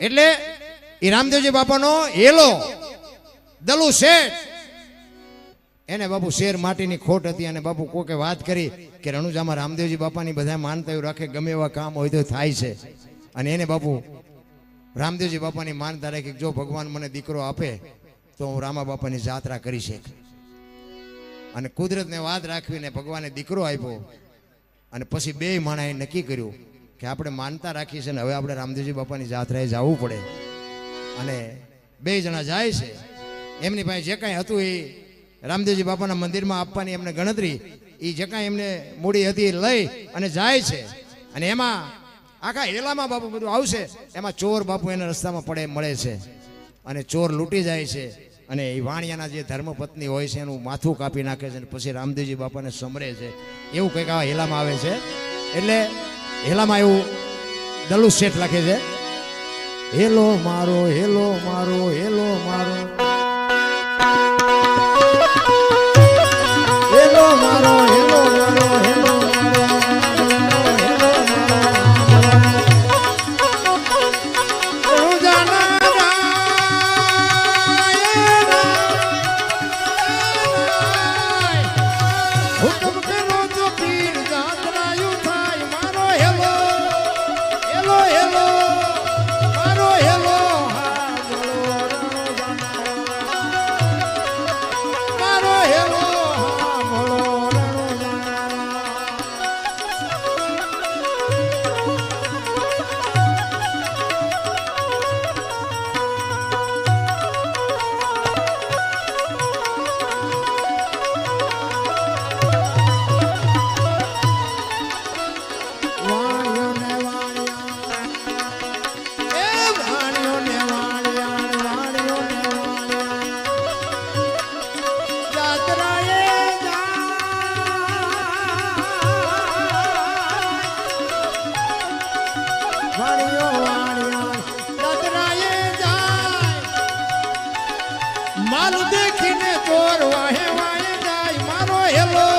એટલે એ રામદેવજી બાપાનો હેલો. દલુ શેઠ. એને બાપુ શેર માટીની ખોટ હતી અને બાપુ કોકે વાત કરી કે રણુજામાં રામદેવજી બાપાની બધા માનતા એવું રાખે, ગમે એવા કામ હોય તો થાય છે. અને એને બાપુ રામદેવજી બાપાની માનતા રાખી જો ભગવાન મને દીકરો આપે તો હું રામા બાપાની જાત્રા કરી શક. અને કુદરતને વાત રાખવીને ભગવાને દીકરો આપ્યો અને પછી બે માણાએ નક્કી કર્યું કે આપણે માનતા રાખી છે ને હવે આપણે રામદેવજી બાપાની જાત્રાએ જવું પડે. અને બે જણા જાય છે. એમની પાસે જે કાંઈ હતું એ રામદેવજી બાપાના મંદિરમાં આપવાની એમને ગણતરી. એ જે કાંઈ એમને મૂડી હતી એ લઈ અને જાય છે. અને એમાં આખા હેલામાં બાપુ બધું આવશે. એમાં ચોર બાપુ એના રસ્તામાં પડે, મળે છે. અને ચોર લૂંટી જાય છે. અને એ વાણિયાના જે ધર્મપત્ની હોય છે એનું માથું કાપી નાખે છે અને પછી રામદેવજી બાપાને સમરે છે. એવું કંઈક આ હેલામાં આવે છે. એટલે હેલામાં એવું દલુ શેઠ લખે છે હેલો મારો હેલો મારો હેલો મારો. મારું દેખીને ચોર વાહે વાહે જાય મારો હેલો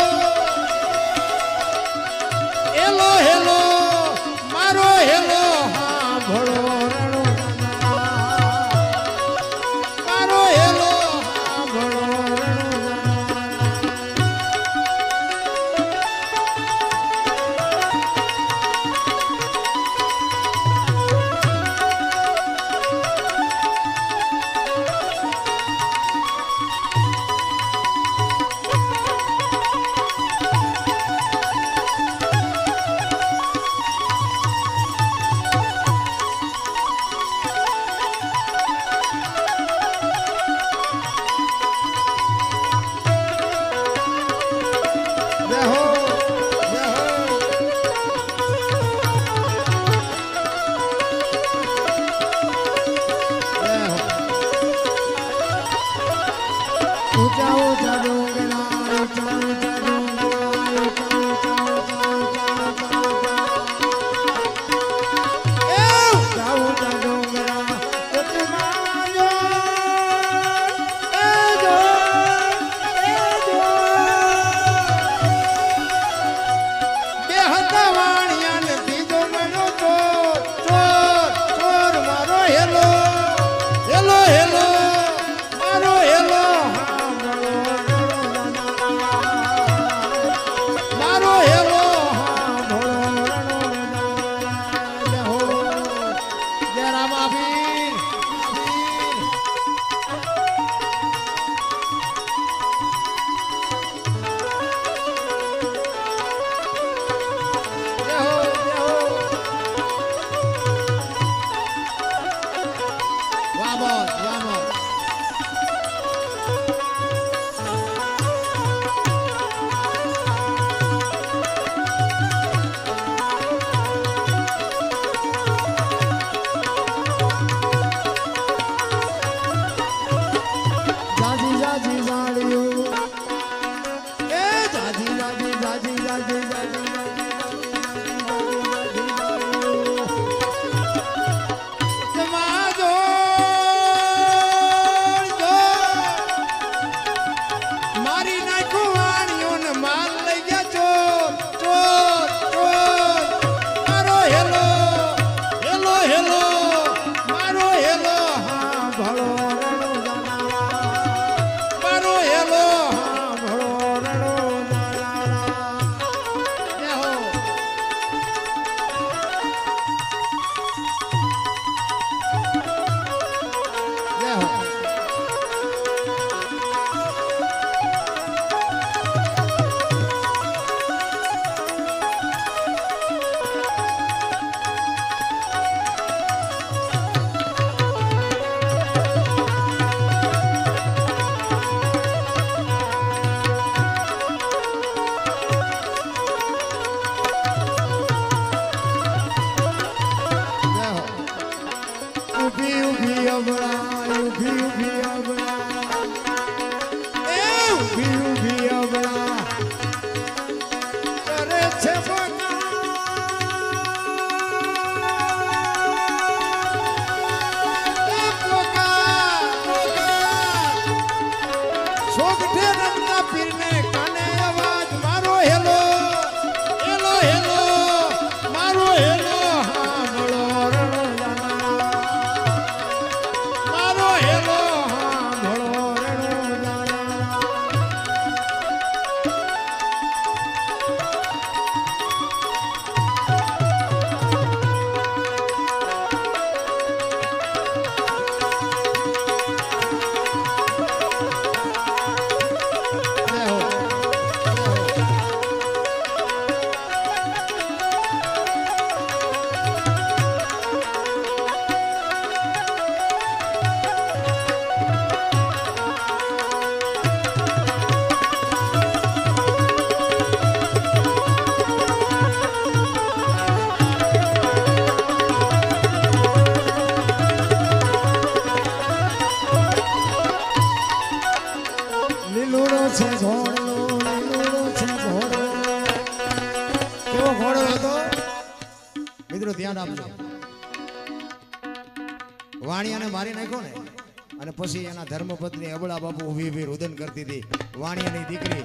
ધર્મપત્ની અબળા બાપુ ઊભી ઊભી રુદન કરતી હતી. વાણિયાની દીકરી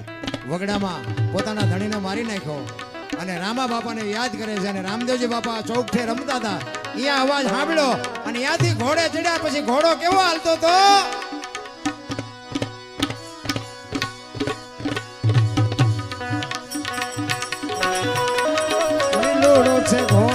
વગડામાં પોતાના ધણીને મારી નાખ્યો અને રામા બાપાને યાદ કરે છે અને રામદેવજી બાપા ચોકઠે રમતા હતા. એ અવાજ સાંભળ્યો અને ત્યાંથી ઘોડે ચડ્યા પછી ઘોડો કેવો હાલતો હતો? ઘોડો.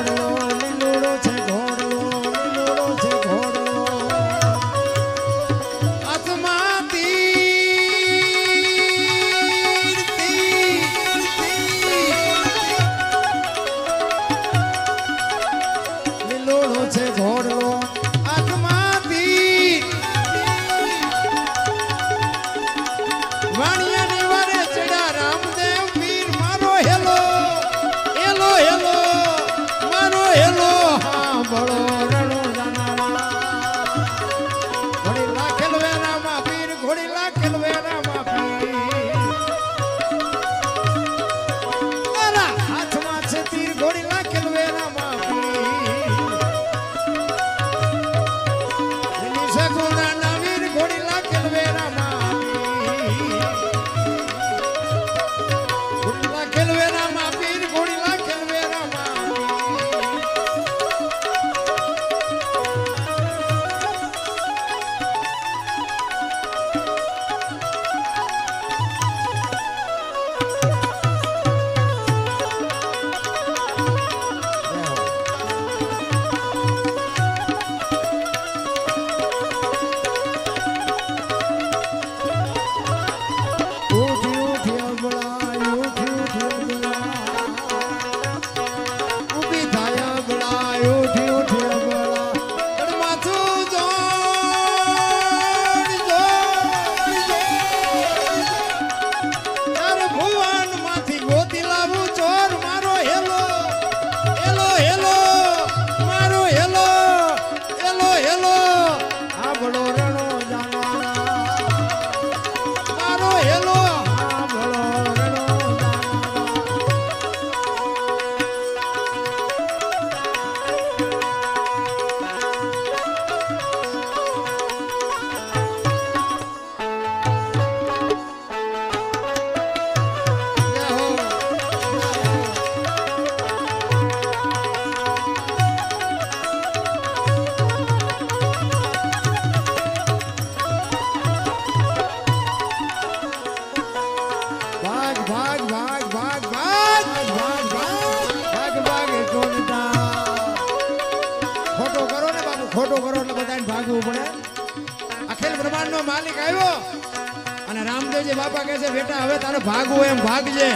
વાગજે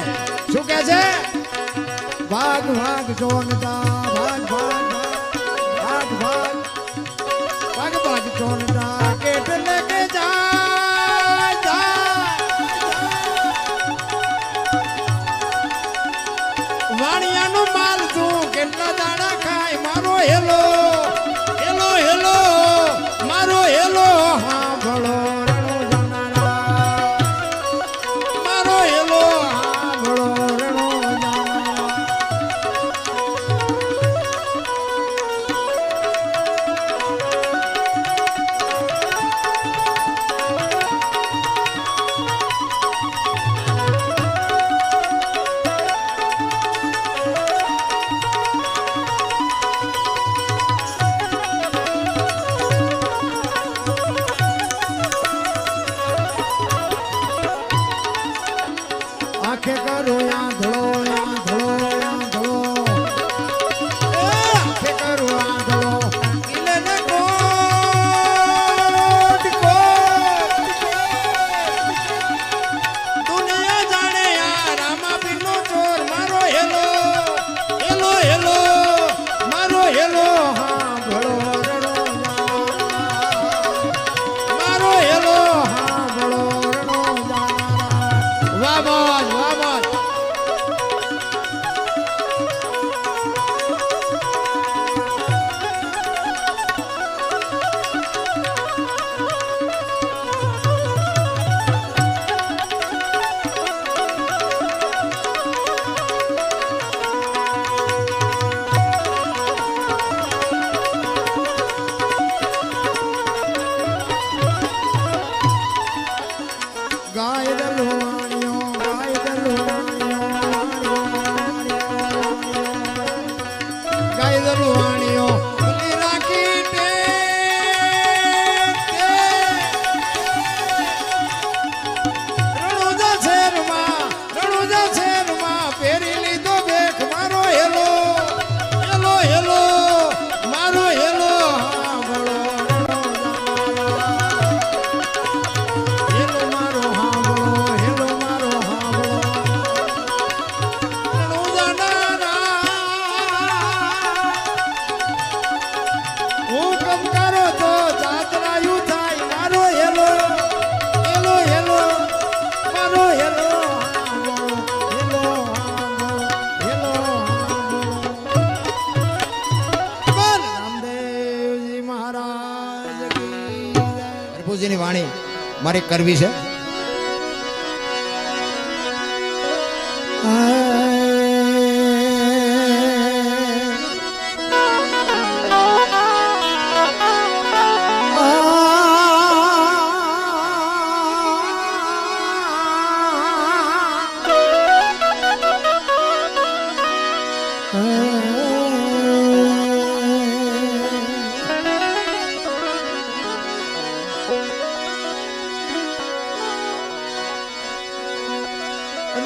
શું કે છે? વાગ વાગ જોનતા મારે કરવી છે?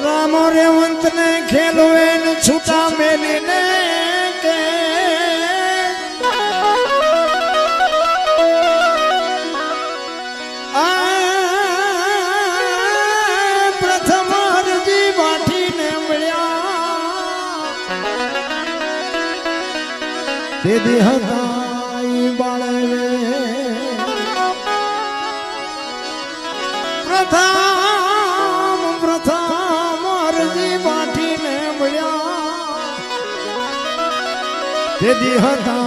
રામો રેવંત ને ખેલવેન છૂટા મેલીને 的很大。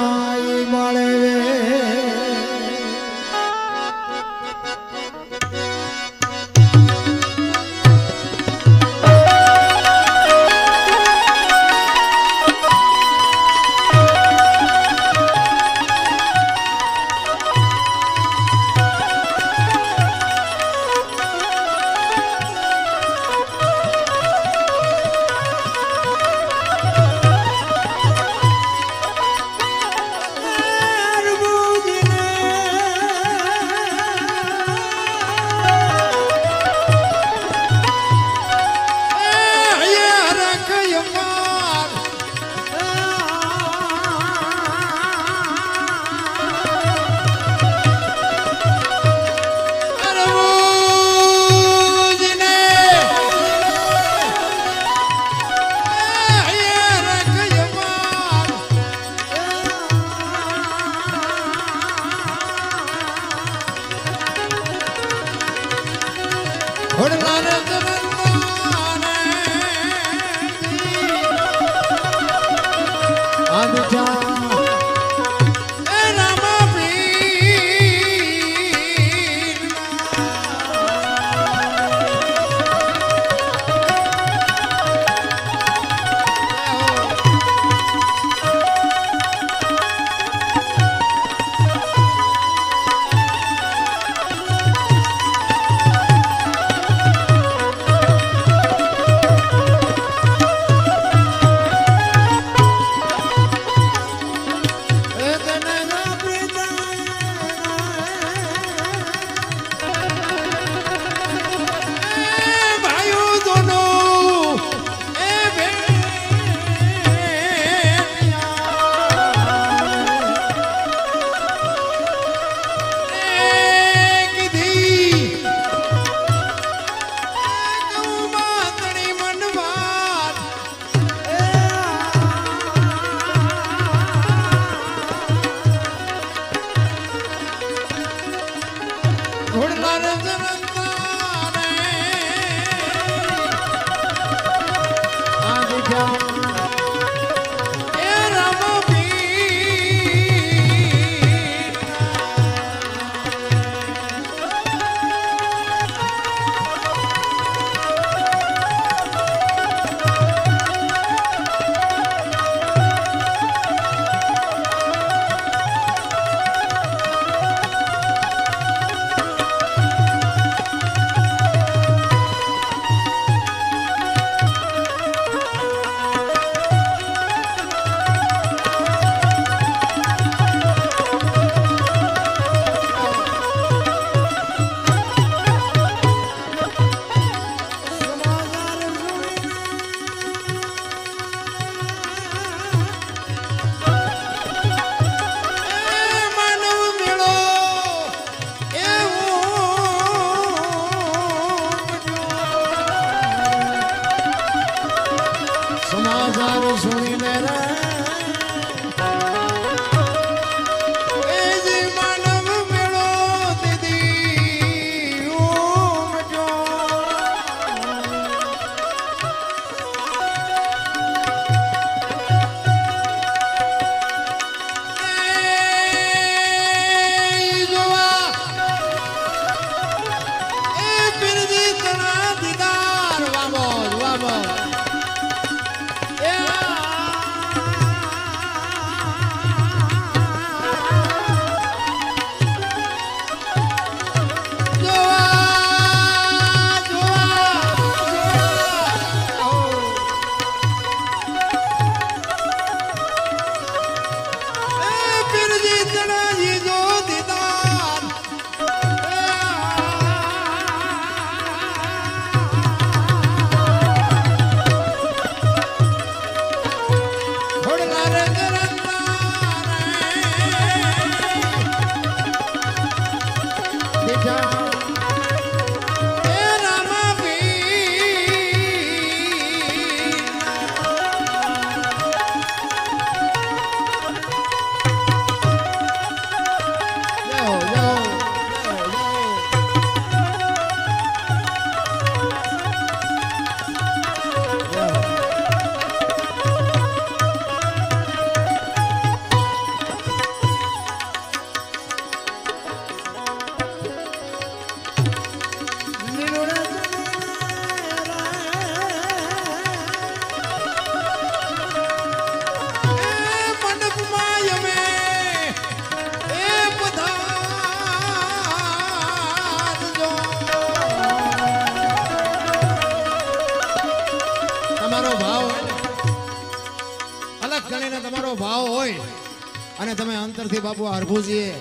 અને તમે અંતરથી બાપુ હરભુજીએ,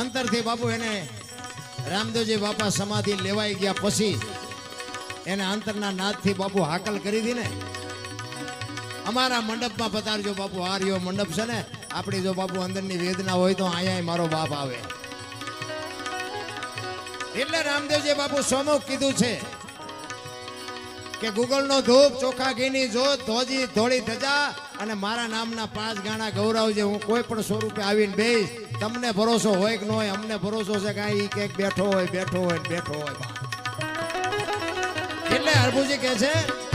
અંતરથી બાપુ એને રામદેવજી બાપા સમાધિ લેવાઈ ગયા પછી એને અંતરના નાદથી બાપુ હાકલ કરી હતી ને અમારા મંડપમાં પધારજો બાપુ, આ રહ્યો મંડપ છે ને, આપણી જો બાપુ અંદરની વેદના હોય તો અહીંયા મારો બાપ આવે. એટલે રામદેવજી બાપુ સોમુખ કીધું છે કે ગૂગલનો ધૂપ, ચોખા, ઘીની જોત, ધોજી, ધોળી ધજા અને મારા નામના પાંચ ગાણા ગૌરવજે હું કોઈ પણ સ્વરૂપે આવીને બેસ તમને ભરોસો હોય કે ન હોય, અમને ભરોસો છે કે એ ક્યાંક બેઠો હોય બેઠો હોય બેઠો હોય. એટલે હરભુજી કહે છે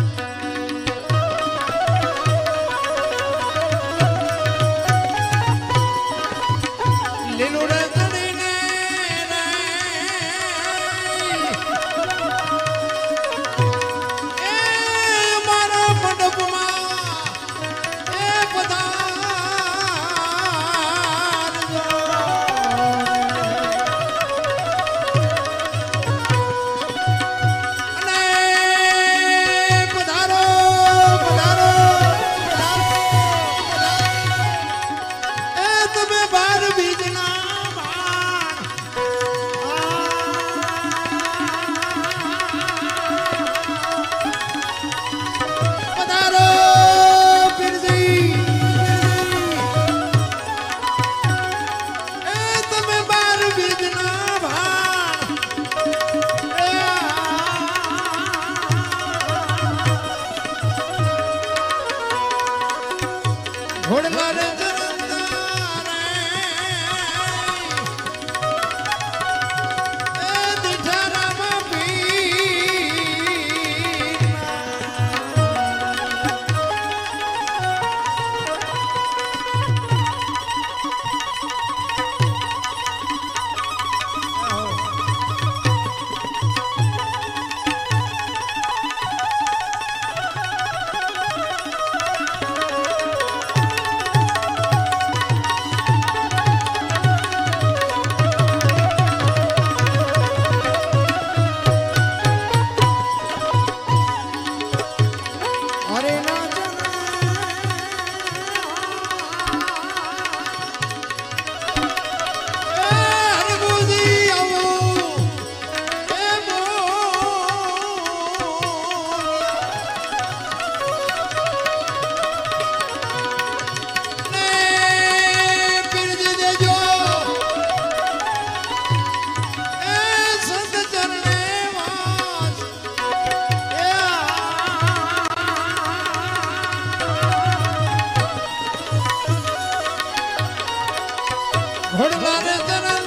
ઘોડલા રે જરંદા